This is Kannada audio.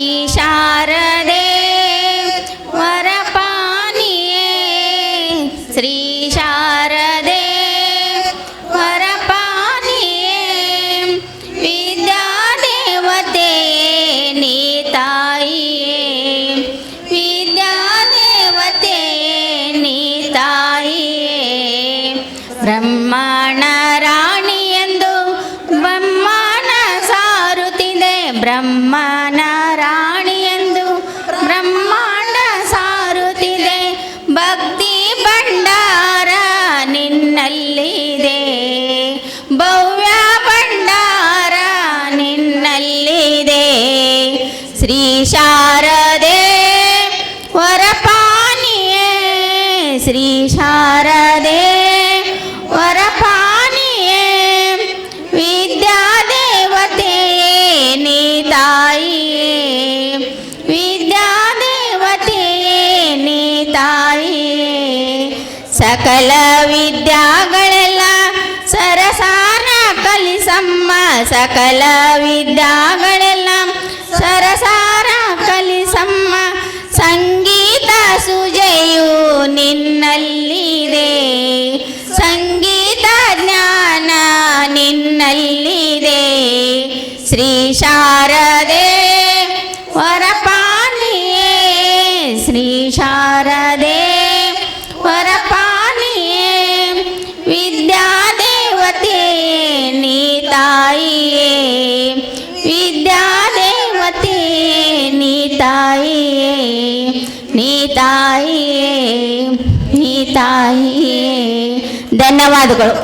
ಈ ಶಾರದೆ ವರಪಾನಿಯೇ ಶ್ರೀ ಶಾರದೆ ವರಪಾನಿಯೇ ವಿದ್ಯಾದೇವತೆ ನೀ ತಾಯಿಯೇ ವಿದ್ಯಾದೇವತೆ ಬ್ರಹ್ಮನ ರಾಣಿ ಎಂದು ಬ್ರಹ್ಮಾಂಡ ಸಾರುತ್ತಿದೆ. ಭಕ್ತಿ ಭಂಡಾರ ನಿನ್ನಲ್ಲಿದೆ. ಭವ್ಯ ಭಂಡಾರ ನಿನ್ನಲ್ಲಿದೆ. ಶ್ರೀ ಶಾರದೆ ವರಪಾನಿಯೇ ಶ್ರೀ ಶಾರದೆ ಸಕಲ ವಿದ್ಯಾಗಳೆಲ್ಲ ಸರಸಾರ ಕಲಿಸಮ್ಮ. ಸಕಲ ವಿದ್ಯಾಗಳೆಲ್ಲ ಸರಸಾರ ಕಲಿಸಮ್ಮ. ಸಂಗೀತ ಸುಜೆಯು ನಿನ್ನಲ್ಲಿದೆ. ಸಂಗೀತ ಜ್ಞಾನ ನಿನ್ನಲ್ಲಿದೆ. ಶ್ರೀ ಶಾರದೆ ವರಪಾನಿಯೇ ಶ್ರೀ ಶಾರದೆ ತಾಯಿಯೇ ನೀ ತಾಯಿಯೇ ನೀ ತಾಯಿಯೇ ಧನ್ಯವಾದಗಳು